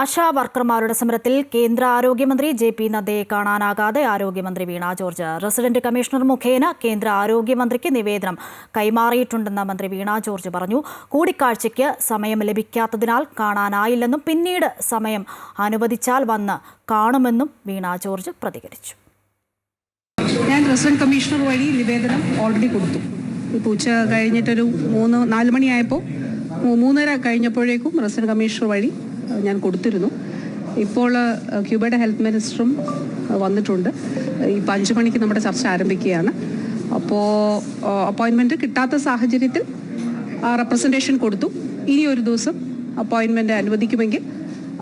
ആശാ വർക്കർമാരുടെ സമരത്തിൽ കേന്ദ്ര ആരോഗ്യമന്ത്രി ജെ പി നദ്ദയെ കാണാനാകാതെ ആരോഗ്യമന്ത്രി വീണ ജോർജ്. റെസിഡന്റ് കമ്മീഷണർ മുഖേന കേന്ദ്ര ആരോഗ്യമന്ത്രിക്ക് നിവേദനം കൈമാറിയിട്ടുണ്ടെന്ന് മന്ത്രി വീണ ജോർജ് പറഞ്ഞു. കൂടിക്കാഴ്ചയ്ക്ക് സമയം ലഭിക്കാത്തതിനാൽ കാണാനായില്ലെന്നും പിന്നീട് സമയം അനുവദിച്ചാൽ വന്ന് കാണുമെന്നും വീണ ജോർജ് പ്രതികരിച്ചു. ഞാൻ റെസിഡന്റ് കമ്മീഷണർ വഴി നിവേദനം ഓൾറെഡി കൊടുത്തു. ഇപ്പോൾ ഉച്ച കഴിഞ്ഞിട്ടൊരു മൂന്ന് നാല് മണിയായപ്പോൾ മൂന്നര കഴിഞ്ഞപ്പോഴേക്കും റെസിഡന്റ് കമ്മീഷണർ വഴി ഞാൻ കൊടുത്തിരുന്നു. ഇപ്പോൾ ക്യൂബയുടെ ഹെൽത്ത് മിനിസ്റ്ററും വന്നിട്ടുണ്ട്. ഈ അഞ്ച് മണിക്ക് നമ്മുടെ ചർച്ച ആരംഭിക്കുകയാണ്. അപ്പോൾ അപ്പോയിൻമെന്റ് കിട്ടാത്ത സാഹചര്യത്തിൽ റെപ്രസെന്റേഷൻ കൊടുത്തു. ഇനി ഒരു ദിവസം അപ്പോയിൻമെന്റ് അനുവദിക്കുമെങ്കിൽ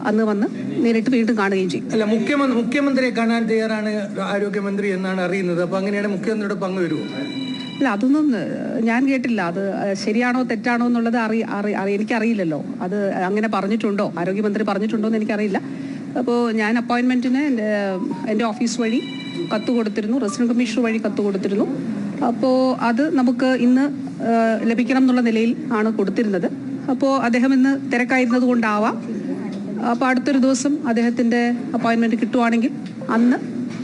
അന്ന് വന്ന് നേരിട്ട് വീണ്ടും കാണുകയും ചെയ്യും. അല്ല മുഖ്യമന്ത്രി മുഖ്യമന്ത്രിയെ കാണാൻ തയ്യാറാണ് ആരോഗ്യമന്ത്രി എന്നാണ് അറിയുന്നത്. അപ്പോൾ അങ്ങനെയാണ് മുഖ്യമന്ത്രിയുടെ പങ്ക് വരുമോ അല്ല അതൊന്നും ഞാൻ കേട്ടില്ല. അത് ശരിയാണോ തെറ്റാണോ എന്നുള്ളത് അറി അറി- എനിക്കറിയില്ലല്ലോ. അത് അങ്ങനെ പറഞ്ഞിട്ടുണ്ടോ? ആരോഗ്യമന്ത്രി പറഞ്ഞിട്ടുണ്ടോ എന്ന് എനിക്കറിയില്ല. അപ്പോൾ ഞാൻ അപ്പോയിൻമെന്റിന് എന്റെ ഓഫീസ് വഴി കത്ത് കൊടുത്തിരുന്നു. റെസിഡന്റ് കമ്മീഷണർ വഴി കത്ത് കൊടുത്തിരുന്നു. അപ്പോൾ അത് നമുക്ക് ഇന്ന് ലഭിക്കണം എന്നുള്ള നിലയിൽ ആണ് കൊടുത്തിരുന്നത്. അപ്പോൾ അദ്ദേഹം ഇന്ന് തിരക്കായിരുന്നത് കൊണ്ടാവാം. അപ്പോൾ അടുത്തൊരു ദിവസം അദ്ദേഹത്തിന്റെ അപ്പോയിൻമെന്റ് കിട്ടുവാണെങ്കിൽ അന്ന്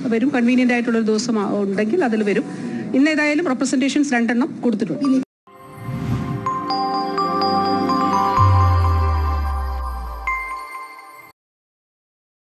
വരും. കൺവീനിയന്റ് ആയിട്ടുള്ളൊരു ദിവസം ഉണ്ടെങ്കിൽ അതിൽ വരും. ഇന്ന് ഏതായാലും റെപ്രസെന്റേഷൻസ് രണ്ടെണ്ണം കൊടുത്തിട്ടുണ്ട്.